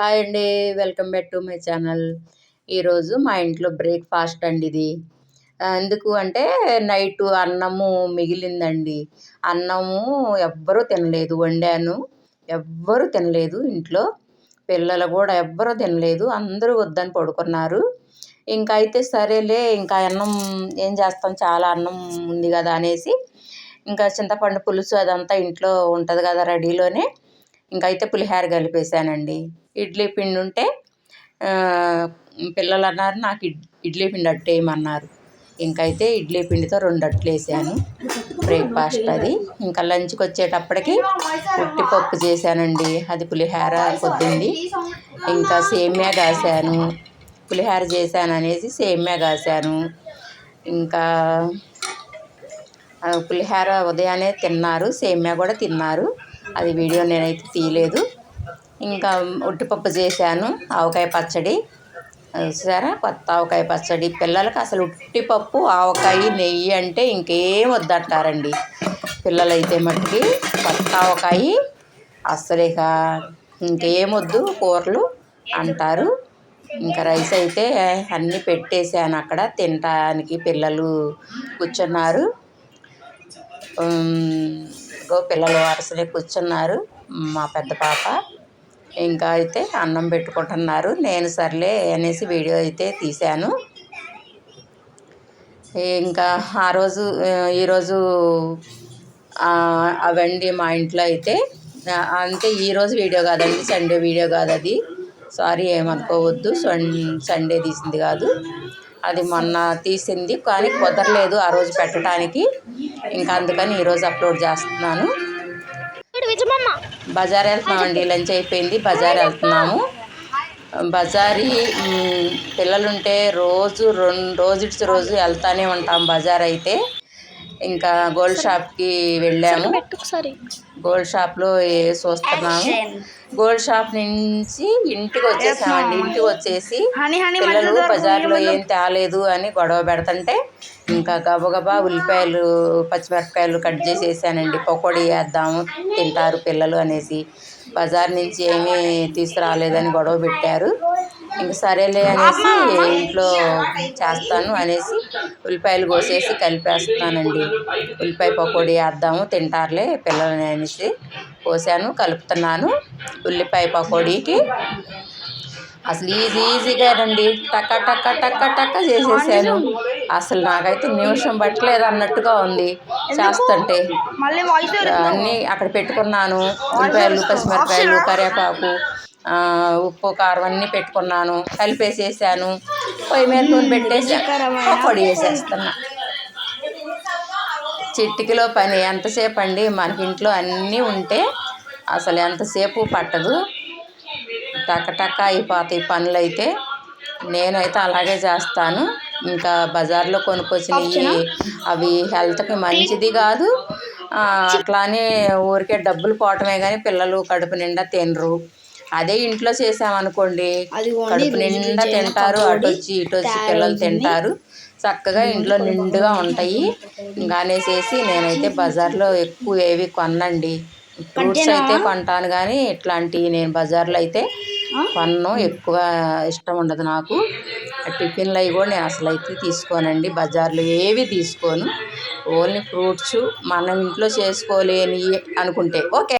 Hi అండి welcome back to my channel. ఈరోజు మా ఇంట్లో బ్రేక్ఫాస్ట్ అండి ఇది. ఎందుకు అంటే నైట్ అన్నము మిగిలిందండి. అన్నము ఎవ్వరూ తినలేదు వండాను. ఎవ్వరూ తినలేదు ఇంట్లో. పిల్లలు కూడా ఎవ్వరూ తినలేదు అందరూ వద్దని పడుకున్నారు. ఇంకా అయితే సరేలే ఇంకా అన్నం ఏం చేస్తాం చాలా అన్నం ఉంది కదా అనేసి. ఇంకా చింతపండు పులుసు అదంతా ఇంట్లో ఉంటుంది కదా రెడీలోనే. ఇంకైతే పులిహోర కలిపేసానండి ఇడ్లీ పిండి ఉంటే పిల్లలు అన్నారు నాకు ఇడ్లీ పిండి అట్టేయమన్నారు ఇంకైతే ఇడ్లీ పిండితో రెండు అట్లు వేసాను. బ్రేక్ఫాస్ట్ అది. ఇంకా లంచ్కి వచ్చేటప్పటికి ఉట్టిపప్పు చేశానండి. అది పులిహోర పొద్దుంది. ఇంకా సేమ్యా కాసాను. పులిహోర చేశాను అనేసి సేమ్యా కాసాను. ఇంకా పులిహోర ఉదయాన్నే తిన్నారు. సేమ్యా కూడా తిన్నారు. అది వీడియో నేనైతే తీయలేదు. ఇంకా ఉట్టిపప్పు చేశాను ఆవకాయ పచ్చడి. చూసారా కొత్త ఆవకాయ పచ్చడి. పిల్లలకి అసలు ఉట్టిపప్పు ఆవకాయ నెయ్యి అంటే ఇంకేం వద్దంటారండి. పిల్లలైతే మట్టికి కొత్త ఆవకాయ అసలు ఇక ఇంకేం వద్దు కూరలు అంటారు. ఇంకా రైస్ అయితే అన్నీ పెట్టేశాను అక్కడ. తినటానికి పిల్లలు కూర్చున్నారు. ఇంకో పిల్లలు వరుసనే కూర్చున్నారు. మా పెద్ద పాప ఇంకా అయితే అన్నం పెట్టుకుంటున్నారు. నేను సర్లే అనేసి వీడియో అయితే తీశాను. ఇంకా ఆ రోజు ఈరోజు అవండి మా ఇంట్లో అయితే అంటే ఈరోజు వీడియో కాదండి సండే వీడియో కాదు అది. సారీ ఏమనుకోవద్దు సండే తీసింది కాదు. అది మొన్న తీసింది కానీ కుదరలేదు ఆ రోజు పెట్టడానికి. ఇంకా అందుకని ఈరోజు అప్లోడ్ చేస్తున్నాను. బజార్ వెళ్తున్నామండి లంచ్ అయిపోయింది బజార్ వెళ్తున్నాము. బజారీ పిల్లలుంటే రోజు రెండు రోజు రోజు వెళ్తానే ఉంటాం బజార్ అయితే. ఇంకా గోల్డ్ షాప్కి వెళ్ళాము. గోల్డ్ షాప్లో చూస్తున్నాము గోల్డ్ షాప్ నుంచి ఇంటికి వచ్చేసామండి. ఇంటికి వచ్చేసి పిల్లలు బజార్లో ఏం తేలేదు అని గొడవ పెడుతుంటే ఇంకా గబగబా ఉల్లిపాయలు పచ్చిమిరపకాయలు కట్ చేసేసానండి. పకోడీ వేద్దాము తింటారు పిల్లలు అనేసి. బజార్ నుంచి ఏమీ తీసుకురాలేదని గొడవ పెట్టారు. ఇంక సరేలే అనేసి ఇంట్లో చేస్తాను అనేసి ఉల్లిపాయలు కోసేసి కలిపేస్తున్నానండి. ఉల్లిపాయ పకోడీ వేద్దాము తింటారులే పిల్లలని అనేసి కోసాను కలుపుతున్నాను. ఉల్లిపాయ పకోడీకి అసలు ఈజీ ఈజీగా రండి. టక్క టక్క టక్క టక్క చేసేసాను. అసలు నాకైతే నిమిషం పట్టలేదు అన్నట్టుగా ఉంది. చేస్తుంటే అన్నీ అక్కడ పెట్టుకున్నాను. ఉల్లిపాయలు పచ్చిమిరపకాయలు కరివేపాకు ఉప్పు కారం అన్నీ పెట్టుకున్నాను. కలిపేసేసాను. పొయ్యి మీద నూనె పెట్టేసి పొడి వేసేస్తున్నా. చిట్టికిలో పని ఎంతసేపు అండి? మనకి ఇంట్లో అన్నీ ఉంటే అసలు ఎంతసేపు పట్టదు. టక్క అయిపోతాయి పనులు అయితే నేనైతే అలాగే చేస్తాను. ఇంకా బజార్లో కొనుక్కొచ్చినవి అవి హెల్త్కి మంచిది కాదు. అట్లానే ఊరికే డబ్బులు పోవటమే కానీ పిల్లలు కడుపు నిండా తినరు. అదే ఇంట్లో చేసామనుకోండి. కడుపు నిండా తింటారు అటు వచ్చి ఇటు వచ్చి పిల్లలు తింటారు. చక్కగా ఇంట్లో నిండుగా ఉంటాయి. ఇంకా అనేసేసి నేనైతే బజార్లో ఎక్కువ ఏవి కొనండి ఫ్రూట్స్ అయితే కొంటాను కానీ ఇట్లాంటివి నేను బజార్లో అయితే కొన్ను ఎక్కువ ఇష్టం ఉండదు నాకు. టిఫిన్లు అవి కూడా నేను అసలు అయితే తీసుకోనండి. బజార్లో ఏవి తీసుకోను. ఓన్లీ ఫ్రూట్స్ మనం ఇంట్లో చేసుకోలేని అనుకుంటే. ఓకే.